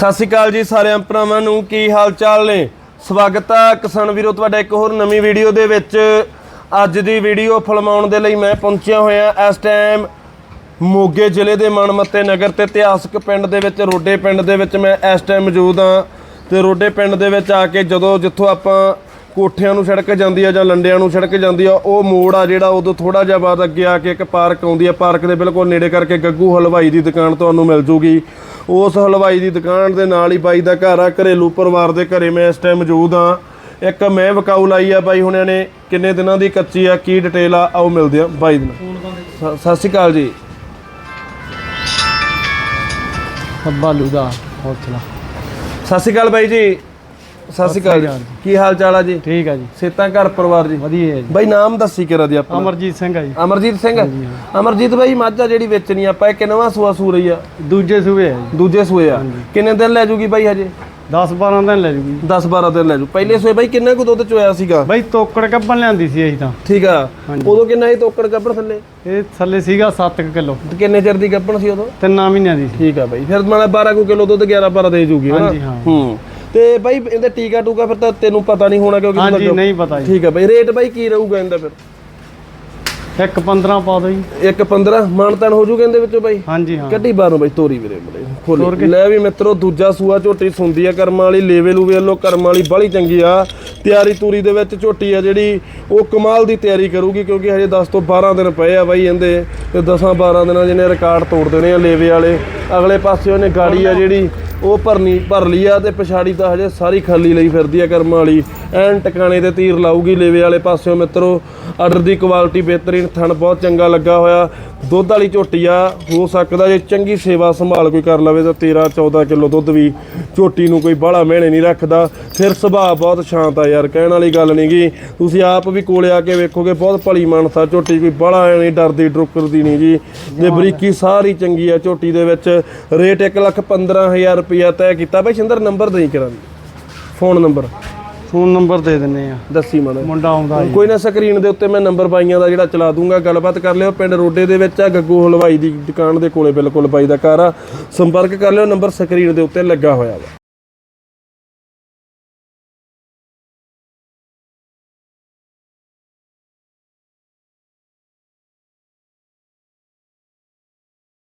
ਸਤਿ ਸ਼੍ਰੀ ਅਕਾਲ ਜੀ ਸਾਰਿਆਂ ਭਰਾਵਾਂ ਨੂੰ, ਕੀ ਹਾਲ ਚਾਲ ਨੇ? ਸਵਾਗਤ ਹੈ ਕਿਸਾਨ ਵੀਰੋ, ਤੁਹਾਡਾ ਇੱਕ ਹੋਰ ਨਵੀਂ ਵੀਡੀਓ ਦੇ ਵਿੱਚ। ਅੱਜ ਦੀ ਵੀਡੀਓ ਫਿਲਮਾਉਣ ਦੇ ਲਈ ਮੈਂ ਪਹੁੰਚਿਆ ਹੋਇਆ, ਇਸ ਟਾਈਮ ਮੋਗੇ ਜ਼ਿਲ੍ਹੇ ਦੇ ਮਨਮੱਤੇ ਨਗਰ ਤੇ ਇਤਿਹਾਸਕ ਪਿੰਡ ਦੇ ਵਿੱਚ, ਰੋਡੇ ਪਿੰਡ ਦੇ ਵਿੱਚ ਮੈਂ ਇਸ ਟਾਈਮ ਮੌਜੂਦ ਹਾਂ। ਤੇ ਰੋਡੇ ਪਿੰਡ ਦੇ ਵਿੱਚ ਆ ਕੇ ਜਦੋਂ, ਜਿੱਥੋਂ ਆਪਾਂ ਕੋਠਿਆਂ ਨੂੰ ਸੜਕ ਜਾਂਦੀ ਆ ਜਾਂ ਲੰਡਿਆਂ ਨੂੰ ਸੜਕ ਜਾਂਦੀ ਆ, ਉਹ ਮੋੜ ਆ ਜਿਹੜਾ, ਉਦੋਂ ਥੋੜਾ ਜਿਹਾ ਬਾਅਦ ਅੱਗੇ ਆ ਕੇ ਇੱਕ ਪਾਰਕ ਆਉਂਦੀ ਆ, ਪਾਰਕ ਦੇ ਬਿਲਕੁਲ ਨੇੜੇ ਕਰਕੇ ਗੱਗੂ ਹਲਵਾਈ ਦੀ ਦੁਕਾਨ ਤੁਹਾਨੂੰ ਮਿਲ ਜੂਗੀ। ਉਸ ਹਲਵਾਈ ਦੀ ਦੁਕਾਨ ਦੇ ਨਾਲ ਹੀ ਬਾਈ ਦਾ ਘਰ ਆ ਘਰੇਲੂ ਪਰਿਵਾਰ ਦੇ ਘਰੇ ਮੈਂ ਇਸ ਟਾਈਮ ਮੌਜੂਦ ਆ ਇੱਕ ਮੈਂ ਵਕਾਊ ਲਾਈ ਆ ਬਾਈ ਹੁਣਿਆਂ ਨੇ ਕਿੰਨੇ ਦਿਨਾਂ ਦੀ ਕੱਚੀ ਆ ਕੀ ਡਿਟੇਲ ਆ ਆਓ ਮਿਲਦੇ ਆ ਬਾਈ ਦੇ ਨਾਲ। ਸ- ਸਤਿ ਸ਼੍ਰੀ ਅਕਾਲ ਜੀ। ਬਾਲੂ ਦਾ ਹੌਸਲਾ ਸਤਿ ਸ਼੍ਰੀ ਅਕਾਲ ਬਾਈ ਜੀ। ਸਤਿ ਸ਼੍ਰੀ ਅਕਾਲ ਜੀ। ਕੀ ਹਾਲ ਚਾਲ ਆ ਜੀ? ਠੀਕ ਆ ਜੀ। ਸੇਤਾਂ ਘਰ ਪਰਿਵਾਰ ਜੀ? ਵਧੀਆ ਜੀ। ਬਾਈ ਨਾਮ ਦੱਸੀ ਕਿਰਾ ਦੀ ਆਪਣਾ? ਅਮਰਜੀਤ ਸਿੰਘ ਆ ਜੀ। ਅਮਰਜੀਤ ਸਿੰਘ? ਅਮਰਜੀਤ ਬਾਈ ਮਾਝਾ ਜਿਹੜੀ ਵੇਚਣੀ ਆਪਾਂ ਇਹ ਕਿੰਨਵਾਂ ਸੂਆ ਸੂ ਰਹੀ ਆ? ਦੂਜੇ ਸੂਬੇ ਆ ਜੀ। ਦੂਜੇ ਸੂਏ ਆ। ਕਿੰਨੇ ਦਿਨ ਲੈ ਜੂਗੀ ਬਾਈ ਹਜੇ? 10 12 ਦਿਨ ਲੈ ਜੂਗੀ। 10 12 ਦਿਨ ਲੈ ਜੂ। ਪਹਿਲੇ ਸੂਏ ਬਾਈ ਕਿੰਨਾ ਕੁ ਦੁੱਧ ਚੋਇਆ ਸੀਗਾ? ਬਾਈ ਤੋਕੜ ਕੱਪਣ ਲਿਆਂਦੀ ਸੀ ਅਸੀਂ ਤਾਂ। ਠੀਕ ਆ। ਉਦੋਂ ਕਿੰਨਾ ਸੀ ਤੋਕੜ ਗੱਪਣ ਥੱਲੇ? ਇਹ ਥੱਲੇ ਸੀਗਾ 7 ਕਿਲੋ। ਕਿੰਨੇ ਚਿਰ ਦੀ ਗੱਪਣ ਸੀ ਉਦੋਂ? ਤਿੰਨਾਂ ਮਹੀਨਿਆਂ ਦੀ ਸੀ। ਠੀਕ ਆ ਬਾਈ। ਫਿਰ ਮਾੜਾ 12 ਕੁ ਕਿਲੋ ਦੁੱਧ 11 12 ਦੇ ਜੂਗੀ ਹਾਂਜੀ, ਹਾਂ। ਹੂੰ। ਤੇ ਬਾਈ ਇਹਦੇ ਟੀਕਾ ਟੂਕਾ ਫਿਰ ਤਾਂ ਤੈਨੂੰ ਪਤਾ ਨਹੀਂ ਹੋਣਾ ਕਿਉਂਕਿ ਹਾਂਜੀ ਨਹੀਂ ਪਤਾ ਜੀ। ਠੀਕ ਆ ਬਾਈ ਰੇਟ ਬਾਈ ਕੀ ਰਹੂਗਾ ਇਹਦਾ ਫਿਰ? ਇੱਕ 15 ਪਾ ਦੋ ਜੀ। ਇੱਕ 15 ਮਾਨਤਨ ਹੋ ਜੂਗਾ ਇਹਦੇ ਵਿੱਚੋਂ ਬਾਈ? ਹਾਂਜੀ ਹਾਂ। ਕੱਢੀ ਬਾਹਰੋਂ ਬਾਈ ਤੋਰੀ ਵੀਰੇ ਤੋਰ ਖੋਲੀ। ਕੇ। ਲੈ ਵੀ ਮਿੱਤਰੋ ਦੂਜਾ ਸੂਆ ਝੋਟੀ ਸੁੰਦੀ ਆ ਕਰਮਾਂ ਵਾਲੀ ਲੇਵੇ ਲੂਵੇ ਵੱਲੋਂ ਕਰਮਾਂ ਵਾਲੀ ਬੜੀ ਚੰਗੀ ਆ। ਤਿਆਰੀ ਤੂਰੀ ਦੇ ਵਿੱਚ ਝੋਟੀ ਆ ਜਿਹੜੀ ਉਹ ਕਮਾਲ ਦੀ ਤਿਆਰੀ ਕਰੂਗੀ ਕਿਉਂਕਿ ਹਜੇ 10 ਤੋਂ 12 ਦਿਨ ਪਏ ਆ ਬਾਈ ਇਹਦੇ ਤੇ 10 12 ਦਿਨਾਂ ਜਿਹਨੇ ਰਿਕਾਰਡ ਤੋੜ ਦੇਣੇ ਆ ਲੇਵੇ ਵਾਲੇ। ਅਗਲੇ ਪਾਸੇ ਉਹਨੇ ਗਾੜੀ ਆ ਜਿਹੜੀ ਉਹ ਭਰਨੀ ਭਰ ਲਈ ਆ ਤੇ ਪਛਾੜੀ ਤਾਂ ਹਜੇ ਸਾਰੀ ਖਾਲੀ ਲਈ ਫਿਰਦੀ ਆ ਕਰਮਾਂ ਵਾਲੀ। ਐਨ ਟਿਕਾਣੇ ਤੇ ਤੀਰ ਲਾਊਗੀ ਲੇਵੇ ਵਾਲੇ ਪਾਸਿਓਂ ਮਿੱਤਰੋ। ਆਰਡਰ ਦੀ ਕੁਆਲਿਟੀ ਬਿਹਤਰੀਨ ਥਣ ਬਹੁਤ ਚੰਗਾ ਲੱਗਾ ਹੋਇਆ। ਦੁੱਧ ਵਾਲੀ ਝੋਟੀ ਆ, ਹੋ ਸਕਦਾ ਜੇ ਚੰਗੀ ਸੇਵਾ ਸੰਭਾਲ ਕੋਈ ਕਰ ਲਵੇ ਤਾਂ 13 14 ਕਿਲੋ ਦੁੱਧ ਵੀ ਝੋਟੀ ਨੂੰ ਕੋਈ ਬਾਹਲਾ ਮਿਹਣੇ ਨਹੀਂ ਰੱਖਦਾ। ਫਿਰ ਸੁਭਾਅ ਬਹੁਤ ਸ਼ਾਂਤ ਆ ਯਾਰ, ਕਹਿਣ ਵਾਲੀ ਗੱਲ ਨਹੀਂਗੀ ਤੁਸੀਂ ਆਪ ਵੀ ਕੋਲੇ ਆ ਕੇ ਵੇਖੋਗੇ, ਬਹੁਤ ਭਲੀ ਮਾਨਸਾ ਝੋਟੀ, ਕੋਈ ਬਾਹਲਾ ਨਹੀਂ ਡਰਦੀ, ਡਰੁਕਰਦੀ ਨਹੀਂ ਜੀ ਤੇ ਬਰੀਕੀ ਸਾਰੀ ਚੰਗੀ ਆ ਝੋਟੀ ਦੇ ਵਿੱਚ, ਰੇਟ 1 ਲੱਖ 15000 ਰੁਪਇਆ ਤੈਅ ਕੀਤਾ ਬਈ ਸਿੰਦਰ ਨੰਬਰ ਦੇਈ ਕਰਾਂ ਫੋਨ ਨੰਬਰ। ਫੋਨ ਨੰਬਰ ਦੇ ਦਿੰਨੇ ਆ। ਦੱਸੀ ਮਾੜਾ। ਮੁੰਡਾ ਆਉਂਦਾ ਜੀ ਕੋਈ ਨਾ ਸਕਰੀਨ ਦੇ ਉੱਤੇ ਮੈਂ ਨੰਬਰ ਬਾਈਆਂ ਦਾ ਜਿਹੜਾ ਚਲਾ ਦੂੰਗਾ ਗੱਲਬਾਤ ਕਰ ਲਿਓ। ਪਿੰਡ ਰੋਡੇ ਦੇ ਵਿੱਚ ਆ ਗੱਗੂ ਹਲਵਾਈ ਦੀ ਦੁਕਾਨ ਦੇ ਕੋਲੇ ਬਿਲਕੁਲ ਬਾਈ ਦਾ ਘਰ ਆ। ਸੰਪਰਕ ਕਰ ਲਿਓ ਨੰਬਰ ਸਕਰੀਨ ਦੇ ਉੱਤੇ ਲੱਗਾ ਹੋਇਆ ਵਾ।